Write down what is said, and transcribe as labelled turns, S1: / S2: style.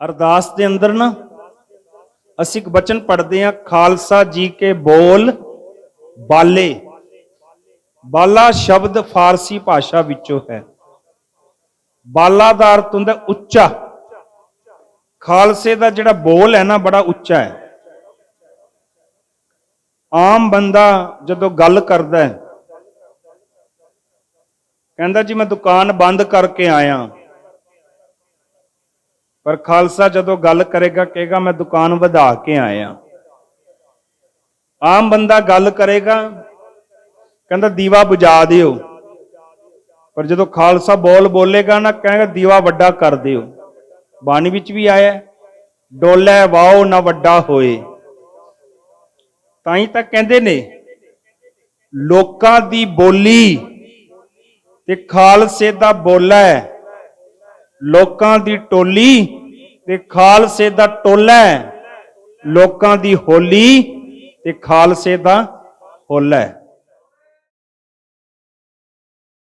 S1: ਅਰਦਾਸ ਦੇ ਅੰਦਰ ਨਾ, ਅਸੀਂ ਇੱਕ ਬਚਨ ਪੜ੍ਹਦੇ ਹਾਂ, ਖਾਲਸਾ ਜੀ ਕੇ ਬੋਲ ਬਾਲੇ। ਬਾਲਾ ਸ਼ਬਦ ਫਾਰਸੀ ਭਾਸ਼ਾ ਵਿੱਚੋਂ ਹੈ। ਬਾਲਾ ਦਾ ਅਰਥ ਹੁੰਦਾ ਉੱਚਾ। ਖਾਲਸੇ ਦਾ ਜਿਹੜਾ ਬੋਲ ਹੈ ਨਾ, ਬੜਾ ਉੱਚਾ ਹੈ। ਆਮ ਬੰਦਾ ਜਦੋਂ ਗੱਲ ਕਰਦਾ ਹੈ, ਕਹਿੰਦਾ ਜੀ, ਮੈਂ ਦੁਕਾਨ ਬੰਦ ਕਰਕੇ ਆਇਆ। ਪਰ ਖਾਲਸਾ ਜਦੋਂ ਗੱਲ ਕਰੇਗਾ ਕਹੇਗਾ ਮੈਂ ਦੁਕਾਨ ਵਧਾ ਕੇ ਆਇਆ। ਆਮ ਬੰਦਾ ਗੱਲ ਕਰੇਗਾ ਕਹਿੰਦਾ ਦੀਵਾ ਬੁਝਾ ਦਿਓ। ਪਰ ਜਦੋਂ ਖਾਲਸਾ ਬੋਲ ਬੋਲੇਗਾ ਨਾ ਕਹੇਗਾ ਦੀਵਾ ਵੱਡਾ ਕਰ ਦਿਓ। ਬਾਣੀ ਵਿੱਚ ਵੀ ਆਇਆ ਹੈ, ਡੋਲੇ ਵਾਓ ਨਾ ਵੱਡਾ ਹੋਏ। ਤਾਂ ਹੀ ਤਾਂ ਕਹਿੰਦੇ ਨੇ ਲੋਕਾਂ ਦੀ ਬੋਲੀ ਤੇ ਖਾਲਸੇ ਦਾ ਬੋਲਾ ਲੋਕਾਂ ਦੀ ਟੋਲੀ ਤੇ ਖਾਲਸੇ ਦਾ ਟੋਲਾ ਲੋਕਾਂ ਦੀ ਹੋਲੀ ਤੇ ਖਾਲਸੇ ਦਾ ਹੋਲਾ